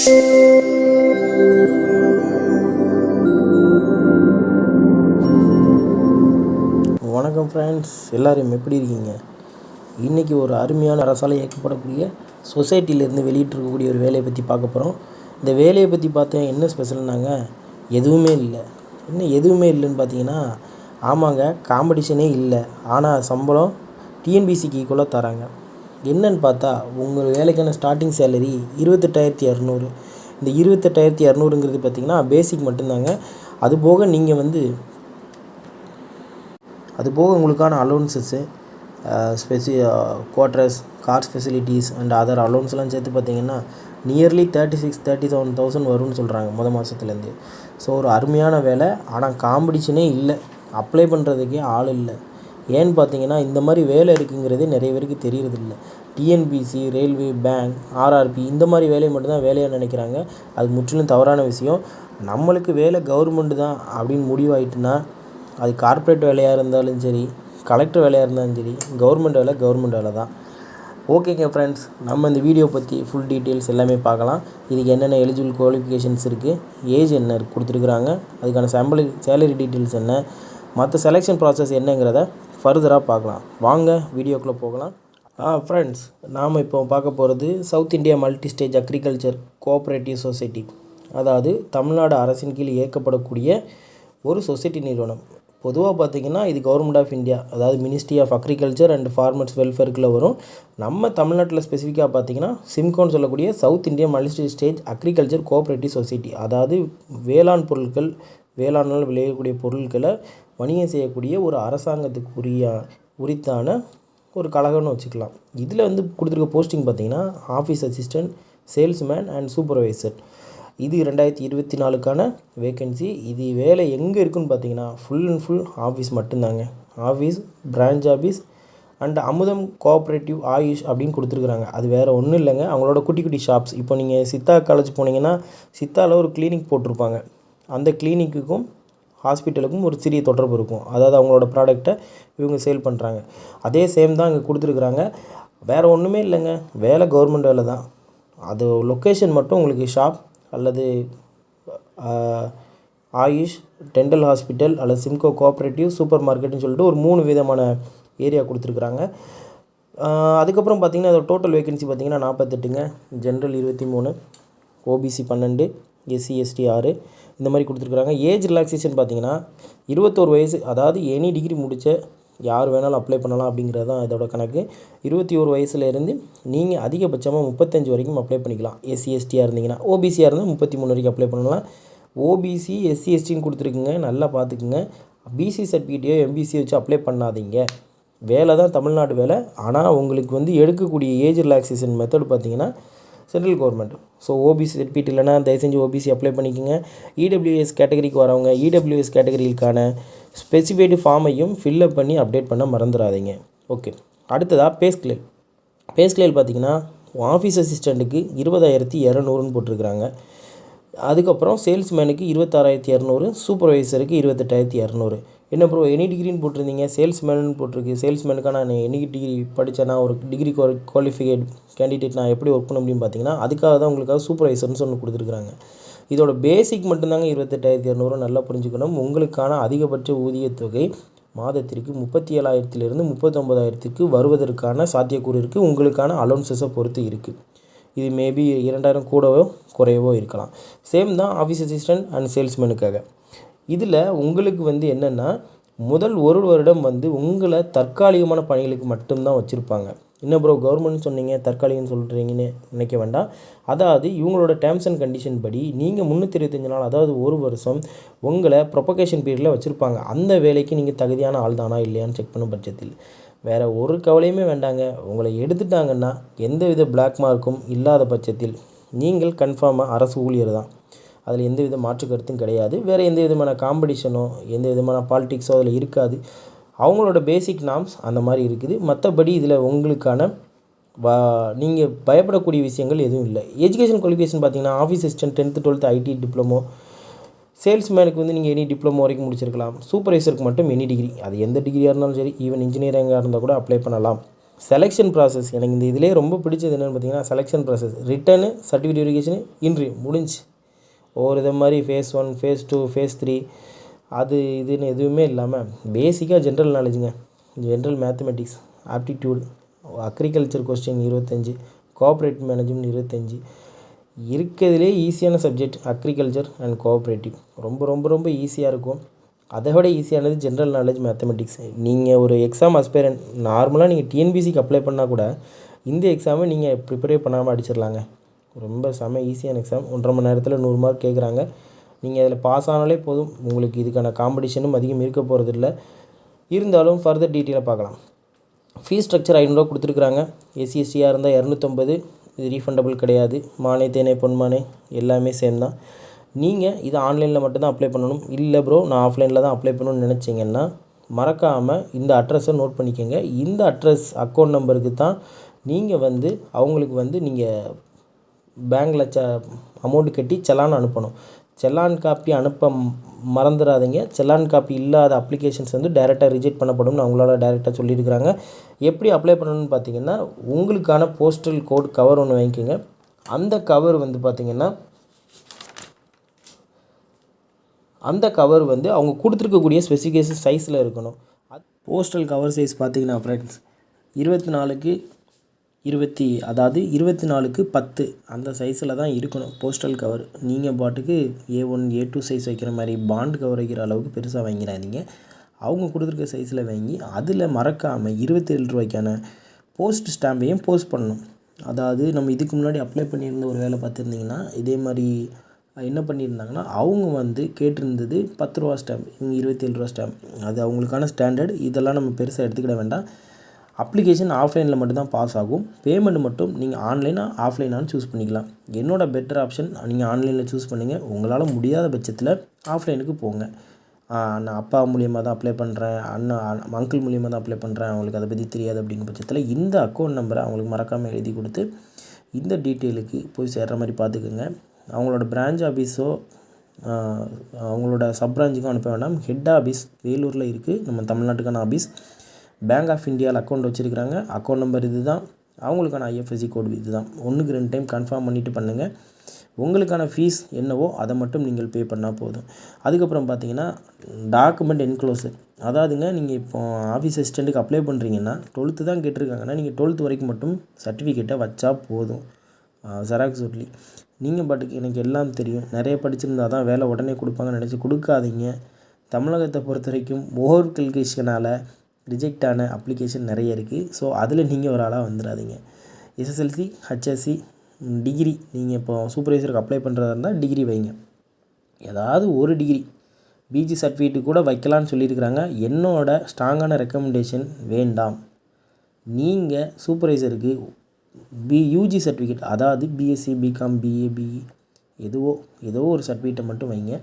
வணக்கம் ஃப்ரெண்ட்ஸ் எல்லோரும் எப்படி இருக்கீங்க? இன்றைக்கி ஒரு அருமையான அரசால் இயக்கப்படக்கூடிய சொசைட்டிலேருந்து வெளியிட்டிருக்கக்கூடிய ஒரு வேலையை பற்றி பார்க்க போகிறோம் இந்த வேலையை பற்றி பார்த்தேன் என்ன ஸ்பெஷல்னாங்க? எதுவுமே இல்லை. என்ன எதுவுமே இல்லைன்னு பார்த்தீங்கன்னா ஆமாங்க காம்படிஷனே இல்லை. ஆனால் சம்பளம் டிஎன்பிசிக்கு ஈக்குவலாக தராங்க. என்னன்னு பார்த்தா உங்கள் வேலைக்கான ஸ்டார்டிங் சேலரி இருபத்தெட்டாயிரத்தி இரநூறு இந்த இருபத்தெட்டாயிரத்தி இரநூறுங்கிறது பார்த்தீங்கன்னா பேசிக் மட்டும்தாங்க. அது போக நீங்கள் வந்து அது போக உங்களுக்கான allowances ஸ்பெசி quarters cars facilities and other அலோன்ஸ்லாம் சேர்த்து பார்த்தீங்கன்னா nearly thirty six thirty seven thousand வரும்னு சொல்கிறாங்க முத மாதத்துலேருந்து ஸோ ஒரு அருமையான வேலை. ஆனால் காம்படிஷனே இல்லை. அப்ளை பண்ணுறதுக்கே ஆள் இல்லை. ஏன்னு பார்த்தீங்கன்னா இந்த மாதிரி வேலை இருக்குங்கிறதே நிறைய பேருக்கு தெரியறதில்ல. டிஎன்பிசி ரயில்வே பேங்க் ஆர்ஆர்பி இந்த மாதிரி வேலையை மட்டும்தான் வேலையாக நினைக்கிறாங்க. அது முற்றிலும் தவறான விஷயம். நம்மளுக்கு வேலை கவர்மெண்ட் தான் அப்படின்னு முடிவாயிட்டுனா அது கார்ப்பரேட் வேலையாக இருந்தாலும் சரி கலெக்டர் வேலையாக இருந்தாலும் சரி கவர்மெண்ட் வேலை கவர்மெண்ட் வேலை தான். ஓகேங்க ஃப்ரெண்ட்ஸ் நம்ம இந்த வீடியோ பற்றி ஃபுல் டீட்டெயில்ஸ் எல்லாமே பார்க்கலாம். இதுக்கு என்னென்ன எலிஜிபிள் குவாலிஃபிகேஷன்ஸ் இருக்குது ஏஜ் என்ன கொடுத்துருக்குறாங்க அதுக்கான சம்பளி சேலரி டீட்டெயில்ஸ் என்ன மற்ற செலெக்ஷன் ப்ராசஸ் என்னங்கிறத ஃபர்தராக பார்க்கலாம். வாங்க வீடியோக்குள்ளே போகலாம். ஆ ஃப்ரெண்ட்ஸ் நாம் இப்போ பார்க்க போகிறது south India multi stage agriculture cooperative society அதாவது தமிழ்நாடு அரசின் கீழ் இயக்கப்படக்கூடிய ஒரு சொசைட்டி நிறுவனம். பொதுவாக பார்த்தீங்கன்னா இது கவர்மெண்ட் ஆஃப் இந்தியா அதாவது ministry of agriculture and farmers வெல்ஃபேருக்குள்ள வரும். நம்ம தமிழ்நாட்டில் ஸ்பெசிஃபிக்காக பார்த்தீங்கன்னா சிம்கோன்னு சொல்லக்கூடிய south India multi stage agriculture cooperative society அதாவது வேளாண் பொருட்கள் வேளாண்னால் விளையக்கூடிய பொருட்களை வணிகம் செய்யக்கூடிய ஒரு அரசாங்கத்துக்கு உரிய உரித்தான ஒரு கழகம்னு வச்சுக்கலாம். இதில் வந்து கொடுத்துருக்க போஸ்டிங் பார்த்தீங்கன்னா office assistant salesman and supervisor இது ரெண்டாயிரத்தி இருபத்தி நாலுக்கான வேக்கன்சி இது வேலை எங்கே இருக்குன்னு பார்த்தீங்கன்னா ஃபுல் அண்ட் ஃபுல் ஆஃபீஸ் மட்டும்தாங்க. Office branch office and Amudham cooperative AYUSH அப்படின்னு கொடுத்துருக்குறாங்க. அது வேறு ஒன்றும் இல்லைங்க. அவங்களோட குட்டி குட்டி ஷாப்ஸ் இப்போ நீங்கள் சித்தா காலேஜ் போனீங்கன்னா சித்தாவில் ஒரு கிளினிக் போட்டிருப்பாங்க. அந்த கிளினிக்குக்கும் ஹாஸ்பிட்டலுக்கும் ஒரு சிறிய தொடர்பு இருக்கும். அதாவது அவங்களோட ப்ராடக்டை இவங்க சேல் பண்ணுறாங்க அதே சேம் தான் இங்கே கொடுத்துருக்குறாங்க. வேறு ஒன்றுமே இல்லைங்க. வேலை கவர்மெண்ட் வேலை தான். அது லொக்கேஷன் மட்டும் உங்களுக்கு ஷாப் அல்லது ஆயுஷ் டென்டல் ஹாஸ்பிட்டல் அல்லது சிம்கோ கோஆப்ரேட்டிவ் சூப்பர் மார்க்கெட்னு சொல்லிட்டு ஒரு மூணு விதமான ஏரியா கொடுத்துருக்குறாங்க. அதுக்கப்புறம் பார்த்திங்கன்னா அதோட டோட்டல் வேகன்சி பார்த்திங்கன்னா நாற்பத்தெட்டுங்க ஜென்ரல் இருபத்தி மூணு. ஓபிசி பன்னெண்டு. எஸ்சி எஸ்டி ஆறு இந்த மாதிரி கொடுத்துருக்குறாங்க. ஏஜ் ரிலாக்ஸேஷன் பார்த்தீங்கன்னா இருபத்தோரு வயசு அதாவது எனி டிகிரி முடித்த யார் வேணாலும் அப்ளை பண்ணலாம் அப்படிங்கிறது தான் இதோட கணக்கு. இருபத்தி ஒரு வயசுலேருந்து நீங்கள் அதிகபட்சமாக முப்பத்தஞ்சு வரைக்கும் அப்ளை பண்ணிக்கலாம். எஸ்சி எஸ்டியாக இருந்தீங்கன்னா ஓபிசியாக இருந்தால் முப்பத்தி மூணு வரைக்கும் அப்ளை பண்ணலாம். ஓபிசி எஸ்சி எஸ்டின்னு கொடுத்துருக்குங்க நல்லா பார்த்துக்குங்க. பிசி சர்டிஃபிகேட்டையோ எம்பிசி வச்சு அப்ளை பண்ணாதீங்க. வேலை தான் தமிழ்நாடு வேலை. ஆனால் உங்களுக்கு வந்து எடுக்கக்கூடிய ஏஜ் ரிலாக்ஸேஷன் மெத்தட் பார்த்தீங்கன்னா central government. So OBC certificate இல்லைனா தயவு செஞ்சு ஓபிசி அப்ளை பண்ணிக்கோங்க. இடபிள்யூஎஸ் கேட்டகரிக்கு வரவங்க இடபிள்யூஎஸ் கேட்டகரிக்கான ஸ்பெசிஃபைடு ஃபார்மையும் ஃபில்லப் பண்ணி அப்டேட் பண்ண மறந்துடாதீங்க ஓகே அடுத்ததாக பேஸ்கிளேல் பேஸ்கிளேல் பார்த்தீங்கன்னா ஆஃபீஸ் அசிஸ்டண்ட்டுக்கு இருபதாயிரத்தி இரநூறுன்னு போட்டிருக்கிறாங்க. அதுக்கப்புறம் சேல்ஸ்மேனுக்கு இருபத்தாறாயிரத்தி இரநூறு சூப்பர்வைசருக்கு இருபத்தெட்டாயிரத்தி இரநூறு. என்ன ப்ரோ எனி டிகிரின்னு போட்டிருந்தீங்க? சேல்ஸ்மேனு போட்டிருக்கு. சேல்ஸ்மேனுக்காக நான் எனி டிகிரி படித்தேன்னா ஒரு டிகிரி குவாலிஃபிகேட் கேண்டிடேட் நான் எப்படி ஒர்க் பண்ண முடியும் பார்த்தீங்கன்னா அதுக்காக தான் உங்களுக்காக சூப்பர்வைசர்னு ஒன்று கொடுத்துருக்குறாங்க. இதோட பேசிக் மட்டும்தாங்க இருபத்தெட்டாயிரத்தி இரநூறுவா நல்லா புரிஞ்சுக்கணும். உங்களுக்கான அதிகபட்ச ஊதியத்தொகை மாதத்திற்கு முப்பத்தி ஏழாயிரத்திலிருந்து முப்பத்தொம்பதாயிரத்துக்கு வருவதற்கான சாத்தியக்கூறு இருக்குது உங்களுக்கான அலோன்சஸை பொறுத்து இருக்குது இது மேபி இரண்டாயிரம் கூடவோ குறையவோ இருக்கலாம். சேம் தான் ஆஃபீஸ் அசிஸ்டன்ட் அண்ட் சேல்ஸ்மேனுக்காக இதில் உங்களுக்கு வந்து என்னென்னா முதல் ஒரு வருடம் வந்து உங்களை தற்காலிகமான பணிகளுக்கு மட்டும்தான் வச்சுருப்பாங்க. என்ன ப்ரோ கவர்மெண்ட் சொன்னீங்க தற்காலிகம்னு சொல்கிறீங்கன்னு நினைக்க வேண்டாம். அதாவது இவங்களோட டேர்ம்ஸ் அண்ட் கண்டிஷன் படி நீங்கள் முந்நூற்றி இருபத்தஞ்சி நாள் அதாவது ஒரு வருஷம் உங்களை ப்ரொபகேஷன் பீரியடில் வச்சுருப்பாங்க. அந்த வேலைக்கு நீங்கள் தகுதியான ஆள் தானா இல்லையான்னு செக் பண்ணும் பட்சத்தில். வேறு ஒரு கவலையுமே வேண்டாங்க. உங்களை எடுத்துட்டாங்கன்னா எந்த வித பிளாக் மார்க்கும் இல்லாத பட்சத்தில் நீங்கள் கன்ஃபார்மாக அரசு ஊழியர் தான் அதில் எந்த வித மாற்று கருத்தும் கிடையாது. வேறு எந்த விதமான காம்படிஷனோ எந்த விதமான பாலிட்டிக்ஸோ அதில் இருக்காது. அவங்களோட பேசிக் நாம்ஸ் அந்த மாதிரி இருக்குது. மற்றபடி இதில் உங்களுக்கான வா நீங்கள் பயப்படக்கூடிய விஷயங்கள் எதுவும் இல்லை. எஜுகேஷன் குவாலிஃபிகேஷன் பார்த்தீங்கன்னா office assistant tenth twelfth IT diploma சேல்ஸ்மேனுக்கு வந்து நீங்கள் எனி டிப்ளமோ வரைக்கும் முடிச்சிருக்கலாம். சூப்பர்வைசருக்கு மட்டும் எனி டிகிரி அது எந்த டிகிரியாக இருந்தாலும் சரி ஈவன் இன்ஜினியரிங்காக இருந்தால் கூட அப்ளை பண்ணலாம். செலெக்ஷன் ப்ராசஸ் எனக்கு இந்த இதிலே ரொம்ப பிடிச்சது என்னென்னு பார்த்தீங்கன்னா செலெக்ஷன் ப்ராசஸ் ரிட்டனு சர்டிஃபிகேட் வெரிஃபிகேஷனு இன்றி முடிஞ்சு. ஒவ்வொரு இது மாதிரி phase one phase two phase three அது இதுன்னு எதுவுமே இல்லாமல் பேசிக்காக general நாலேஜுங்க general mathematics aptitude agriculture question இருபத்தஞ்சி கோஆப்ரேட்டிவ் மேனேஜ்மெண்ட் இருபத்தஞ்சி. இருக்கிறதுலே ஈஸியான சப்ஜெக்ட் அக்ரிகல்ச்சர் அண்ட் கோஆப்ரேட்டிவ் ரொம்ப ரொம்ப ரொம்ப ஈஸியாக இருக்கும். அதை விட ஈஸியானது ஜென்ரல் நாலேஜ் மேத்தமெட்டிக்ஸ் நீங்கள் ஒரு எக்ஸாம் அஸ்பைரண்ட் நார்மலாக நீங்கள் டிஎன்பிசிக்கு அப்ளை பண்ணால் கூட இந்த எக்ஸாமை நீங்கள் ப்ரிப்பேர் பண்ணாமல் அடிச்சிடலாங்க. ரொம்ப செம ஈஸியான எக்ஸாம் ஒன்றரை மணி நேரத்தில் நூறு மார்க் கேட்குறாங்க நீங்கள் அதில் பாஸ் ஆனாலே போதும். உங்களுக்கு இதுக்கான காம்படிஷனும் அதிகம் இருக்க போகிறதில்ல இருந்தாலும் ஃபர்தர் டீட்டெயிலாக பார்க்கலாம். ஃபீஸ் ஸ்ட்ரக்சர் ஐநூறுரூவா கொடுத்துருக்குறாங்க. எஸ்சிஎஸ்டியாக இருந்தால் இரநூத்தம்பது. இது ரீஃபண்டபிள் கிடையாது. மானே தேனே பொன்மானே எல்லாமே சேம் தான். நீங்கள் இது ஆன்லைனில் மட்டும்தான் அப்ளை பண்ணணும். இல்லை ப்ரோ நான் ஆஃப்லைனில் தான் அப்ளை பண்ணணும்னு நினச்சிங்கன்னா மறக்காமல் இந்த அட்ரஸை நோட் பண்ணிக்கோங்க. இந்த அட்ரஸ் அக்கௌண்ட் நம்பருக்கு தான் நீங்கள் வந்து அவங்களுக்கு வந்து நீங்கள் பேங்க்கில் ச அமௌண்ட் கட்டி செலான் அனுப்பணும். செலான் காப்பி அனுப்ப மறந்துடாதீங்க செலான் காப்பி இல்லாத அப்ளிகேஷன்ஸ் வந்து டைரெக்டாக ரிஜெக்ட் பண்ணப்படும்னு அவங்களால டைரெக்டாக சொல்லியிருக்கிறாங்க. எப்படி அப்ளை பண்ணணும்னு பார்த்தீங்கன்னா உங்களுக்கான போஸ்டல் கோட் கவர் ஒன்று வாங்கிக்கோங்க. அந்த கவர் வந்து பார்த்திங்கன்னா அந்த கவர் வந்து அவங்க கொடுத்துருக்கக்கூடிய ஸ்பெசிஃபிகேஷன் சைஸில் இருக்கணும். போஸ்டல் கவர் சைஸ் பார்த்தீங்கன்னா ஃப்ரெண்ட்ஸ் இருபத்தி நாலுக்கு இருபத்தி அதாவது இருபத்தி நாலுக்கு பத்து. அந்த சைஸில் தான் இருக்கணும். போஸ்டல் கவர் நீங்கள் பாட்டுக்கு A one A two size வைக்கிற மாதிரி பாண்ட் கவர் வைக்கிற அளவுக்கு பெருசாக வாங்கிடாதீங்க. அவங்க கொடுத்துருக்க சைஸில் வாங்கி அதில் மறக்காமல் இருபத்தி ஏழு ரூபாய்க்கான போஸ்ட் ஸ்டாம்பையும் போஸ்ட் பண்ணணும். அதாவது நம்ம இதுக்கு முன்னாடி அப்ளை பண்ணியிருந்த ஒரு வேலை பார்த்துருந்தீங்கன்னா இதே மாதிரி என்ன பண்ணியிருந்தாங்கன்னா அவங்க வந்து கேட்டிருந்தது பத்து ரூபா ஸ்டாம்ப் இவங்க இருபத்தேழு ரூபா ஸ்டாம்ப் அது அவங்களுக்கான ஸ்டாண்டர்ட் இதெல்லாம் நம்ம பெருசாக எடுத்துக்கிட வேண்டாம். அப்ளிகேஷன் ஆஃப்லைனில் மட்டும்தான் பாஸ் ஆகும். பேமெண்ட் மட்டும் நீங்கள் ஆன்லைனாக ஆஃப்லைனான்னு சூஸ் பண்ணிக்கலாம். என்னோட பெட்டர் ஆப்ஷன் நீங்கள் ஆன்லைனில் சூஸ் பண்ணுங்கள் உங்களால் முடியாத பட்சத்தில் ஆஃப்லைனுக்கு போங்க. நான் அப்பா மூலியமாக தான் அப்ளை பண்ணுறேன் அண்ணா அங்கிள் மூலியமாக தான் அப்ளை பண்ணுறேன் அவங்களுக்கு அதை பற்றி தெரியாது அப்படிங்கிற பட்சத்தில் இந்த அக்கௌண்ட் நம்பரை அவங்களுக்கு மறக்காமல் எழுதி கொடுத்து இந்த டீட்டெயிலுக்கு போய் சேர்கிற மாதிரி பார்த்துக்குங்க. அவங்களோட பிரான்ச் ஆஃபீஸோ அவங்களோட சப் பிரான்ச்சுக்கும் அனுப்ப வேண்டாம். ஹெட் ஆஃபீஸ் வேலூரில் இருக்குது நம்ம தமிழ்நாட்டுக்கான ஆஃபீஸ் பேங்க் ஆஃப் இந்தியாவில் அக்கௌண்ட் வச்சுருக்கிறாங்க. அக்கௌண்ட் நம்பர் இது தான் அவங்களுக்கான ஐஎஃப்எஸ்சி கோடு இது தான் ஒன்றுக்கு ரெண்டு டைம் கன்ஃபார்ம் பண்ணிவிட்டு பண்ணுங்கள் உங்களுக்கான ஃபீஸ் என்னவோ அதை மட்டும் நீங்கள் பே பண்ணால் போதும். அதுக்கப்புறம் பார்த்தீங்கன்னா டாக்குமெண்ட் என்க்ளோசர் அதாவதுங்க நீங்கள் இப்போ ஆஃபீஸ் அசிஸ்டண்ட்டுக்கு அப்ளை பண்ணுறீங்கன்னா டுவெல்த்து தான் கேட்டிருக்காங்கன்னா நீங்கள் டுவெல்த்து வரைக்கும் மட்டும் சர்டிஃபிகேட்டை வச்சா போதும். ஜெராக்ஸ் ஒட்லி நீங்கள் பாட்டுக்கு எனக்கு எல்லாம் தெரியும். நிறைய படிச்சிருந்தா தான் வேலை உடனே கொடுப்பாங்கன்னு நினச்சி கொடுக்காதீங்க. தமிழகத்தை பொறுத்த வரைக்கும் ஓவர் கல்கேஷனால் ரிஜெக்ட் ஆன அப்ளிகேஷன் நிறைய இருக்குது ஸோ அதில் நீங்கள் ஒரு ஆளாக வந்துடாதீங்க எஸ்எஸ்எல்சி ஹச்எஸ்சி டிகிரி. நீங்கள் இப்போ சூப்பர்வைசருக்கு அப்ளை பண்ணுறதா இருந்தால் டிகிரி வைங்க. ஏதாவது ஒரு டிகிரி. பிஜி சர்டிஃபிகேட் கூட வைக்கலான்னு சொல்லியிருக்கிறாங்க. என்னோட ஸ்ட்ராங்கான ரெக்கமெண்டேஷன் வேண்டாம். நீங்கள் சூப்பர்வைசருக்கு பி யூஜி சர்டிஃபிகேட் அதாவது பிஎஸ்சி பிகாம் பிஏ பிஇ எதுவோ ஏதோ ஒரு சர்டிஃபிகேட்டை மட்டும் வைங்க.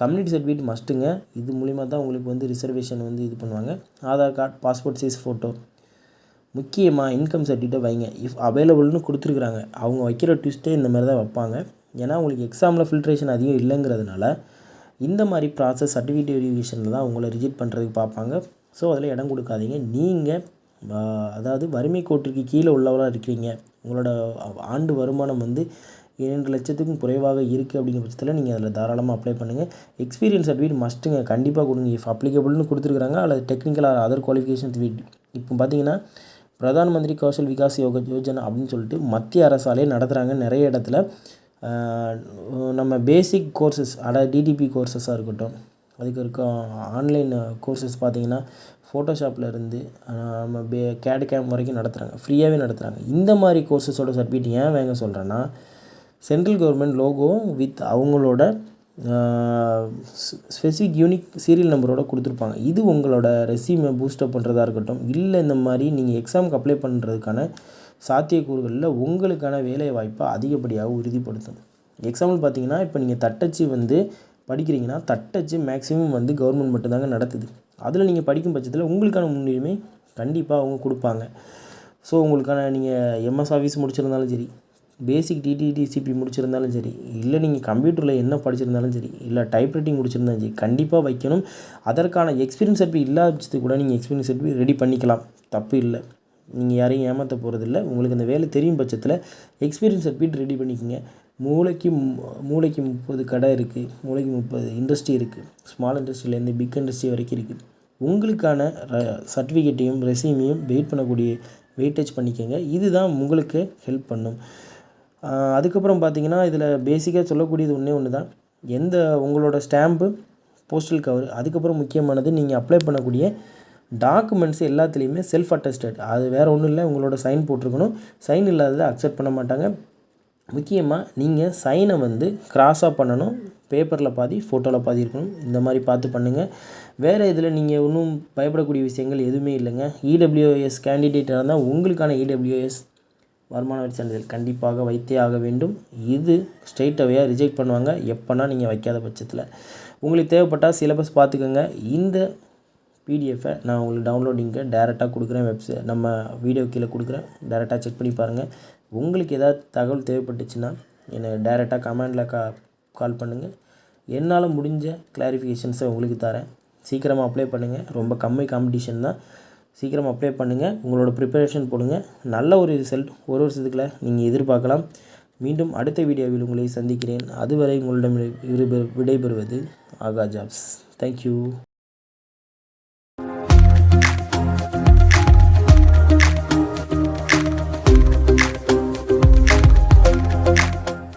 கம்யூனிட்டி சர்டிஃபிகேட் மஸ்ட்டுங்க. இது மூலிமா தான் உங்களுக்கு வந்து ரிசர்வேஷன் வந்து இது பண்ணுவாங்க. Aadhaar card passport size photo முக்கியமாக இன்கம் சர்டிஃபிகேட்டை வைங்க. இஃப் அவைலபிள்னு கொடுத்துருக்குறாங்க. அவங்க வைக்கிற ட்விஸ்ட்டே இந்த மாதிரி தான் வைப்பாங்க. ஏன்னா உங்களுக்கு எக்ஸாமில் ஃபில்ட்ரேஷன் அதிகம் இல்லைங்கிறதுனால இந்த மாதிரி ப்ராசஸ் சர்டிஃபிகேட் வெரிஃபிகேஷனில் தான் உங்களை ரிஜெக்ட் பண்ணுறதுக்கு பார்ப்பாங்க. ஸோ அதில் இடம் கொடுக்காதீங்க. நீங்கள் அதாவது வறுமை கோட்டிற்கு கீழே உள்ளவராக இருக்கிறீங்க. உங்களோட ஆண்டு வருமானம் வந்து இரண்டு லட்சத்துக்கும் குறைவாக இருக்குது அப்படிங்கிற பட்சத்தில் நீங்கள் அதில் தாராளமாக அப்ளை பண்ணுங்கள் எக்ஸ்பீரியன்ஸ் சர்டிஃபிகேட் மஸ்ட்டுங்க கண்டிப்பாக கொடுங்க. இஃப் அப்ளிகபிள்னு கொடுத்துருக்குறாங்க. அல்லது டெக்னிக்கல் ஆர் அதர் குவாலிஃபிகேஷன் இப்போ பார்த்தீங்கன்னா பிரதான் மந்திரி கௌசல் விகாஸ் யோக யோஜனா அப்படின்னு சொல்லிட்டு மத்திய அரசாலே நடத்துகிறாங்க நிறைய இடத்துல நம்ம பேசிக் கோர்சஸ் அட டிடிபி கோர்சஸாக இருக்கட்டும். அதுக்கு இருக்க ஆன்லைன் கோர்சஸ் பார்த்தீங்கன்னா ஃபோட்டோஷாப்பில் இருந்து நம்ம பே கேட் கேம் வரைக்கும் நடத்துகிறாங்க ஃப்ரீயாகவே நடத்துகிறாங்க இந்த மாதிரி கோர்சஸோட சர்டிஃபிகேட் ஏன் வாங்க சொல்கிறேன்னா சென்ட்ரல் கவர்மெண்ட் லோகோ வித் அவங்களோட ஸ்பெசிஃபிக் யூனிக் சீரியல் நம்பரோட கொடுத்துருப்பாங்க. இது உங்களோட ரெசியூமை பூஸ்டப் பண்ணுறதா இருக்கட்டும். இல்லை இந்த மாதிரி நீங்கள் எக்ஸாமுக்கு அப்ளை பண்ணுறதுக்கான சாத்தியக்கூறுகளில் உங்களுக்கான வேலை வாய்ப்பை அதிகப்படியாக உறுதிப்படுத்தும். எக்ஸாம்பிள் பார்த்தீங்கன்னா இப்போ நீங்கள் தட்டச்சு வந்து படிக்கிறீங்கன்னா தட்டச்சு மேக்ஸிமம் வந்து கவர்மெண்ட் மட்டும்தாங்க நடத்துது. அதில் நீங்கள் படிக்கும் பட்சத்தில் உங்களுக்கான முன்னுரிமை கண்டிப்பாக அவங்க கொடுப்பாங்க. ஸோ உங்களுக்கான நீங்கள் எம்எஸ் ஆஃபீஸ் முடிச்சிருந்தாலும் சரி பேசிக் டிடிடிசிபி முடிச்சிருந்தாலும் சரி இல்லை நீங்கள் கம்ப்யூட்டரில் என்ன படிச்சிருந்தாலும் சரி இல்லை டைப்ரைட்டிங் முடிச்சிருந்தாலும் சரி கண்டிப்பாக வைக்கணும். அதற்கான எக்ஸ்பீரியன்ஸ் சர்டிஃபிகேட் இல்லாத பட்சத்துக்கு கூட நீங்கள் எக்ஸ்பீரியன்ஸ் சர்டிஃபிகேட் ரெடி பண்ணிக்கலாம். தப்பு இல்லை. நீங்கள் யாரையும் ஏமாற்ற போகிறதில்ல உங்களுக்கு அந்த வேலை தெரியும் பட்சத்தில் எக்ஸ்பீரியன்ஸ் சர்டிஃபிகேட் ரெடி பண்ணிக்கோங்க. மூளைக்கு மூளைக்கு முப்பது கடை இருக்குது மூளைக்கு முப்பது இண்டஸ்ட்ரி இருக்குது ஸ்மால் இண்டஸ்ட்ரியிலேருந்து பிக் இண்டஸ்ட்ரி வரைக்கும் இருக்குது உங்களுக்கான சர்டிஃபிகேட்டையும் ரெசியூமையும் வெயிட் பண்ணக்கூடிய வெயிட்டேஜ் பண்ணிக்கோங்க. இதுதான் உங்களுக்கு ஹெல்ப் பண்ணும். அதுக்கப்புறம் பார்த்தீங்கன்னா இதில் பேசிக்காக சொல்லக்கூடியது ஒன்றே ஒன்று தான் எந்த உங்களோட ஸ்டாம்பு போஸ்டல் கவர் அதுக்கப்புறம் முக்கியமானது நீங்கள் அப்ளை பண்ணக்கூடிய டாக்குமெண்ட்ஸ் எல்லாத்துலேயுமே செல்ஃப் அட்டஸ்டட் அது வேறு ஒன்றும் இல்லை உங்களோட சைன் போட்டிருக்கணும். சைன் இல்லாததை அக்செப்ட் பண்ண மாட்டாங்க. முக்கியமாக நீங்கள் சைனை வந்து கிராஸாக பண்ணணும். பேப்பரில் பாதி ஃபோட்டோவில் பாதி இருக்கணும். இந்த மாதிரி பார்த்து பண்ணுங்கள் வேறு இதில் நீங்கள் ஒன்றும் பயப்படக்கூடிய விஷயங்கள் எதுவுமே இல்லைங்க. இடபிள்யூஎஸ் கேண்டிடேட்டாக இருந்தால் உங்களுக்கான இடபிள்யூஎஸ் வருமான வரி சான்றிதழ் கண்டிப்பாக வைத்தே ஆக வேண்டும். இது ஸ்ட்ரெயிட் அவையாக ரிஜெக்ட் பண்ணுவாங்க. எப்போனா நீங்கள் வைக்காத பட்சத்தில். உங்களுக்கு தேவைப்பட்டால் சிலபஸ் பார்த்துக்கோங்க இந்த பிடிஎஃபை நான் உங்களுக்கு டவுன்லோடிங்க்கு டேரெக்டாக கொடுக்குறேன். வெப்சைட் நம்ம வீடியோ கீழே கொடுக்குறேன். டேரெக்டாக செக் பண்ணி பாருங்கள் உங்களுக்கு ஏதாவது தகவல் தேவைப்பட்டுச்சுன்னா என்னை டேரெக்டாக கமெண்டில் கா கால் பண்ணுங்கள் என்னால் முடிஞ்ச கிளாரிஃபிகேஷன்ஸை உங்களுக்கு தரேன். சீக்கிரமாக அப்ளை பண்ணுங்கள் ரொம்ப கம்மி காம்படிஷன் தான். சீக்கிரம் அப்ளை பண்ணுங்கள் உங்களோட ப்ரிப்பரேஷன் போடுங்க. நல்ல ஒரு ரிசல்ட் ஒரு வருஷத்துக்குள்ள நீங்கள் எதிர்பார்க்கலாம். மீண்டும் அடுத்த வீடியோவில் உங்களை சந்திக்கிறேன். அதுவரை உங்களிடம் விடைபெறுவது ஆகா ஜாப்ஸ். தேங்க்யூ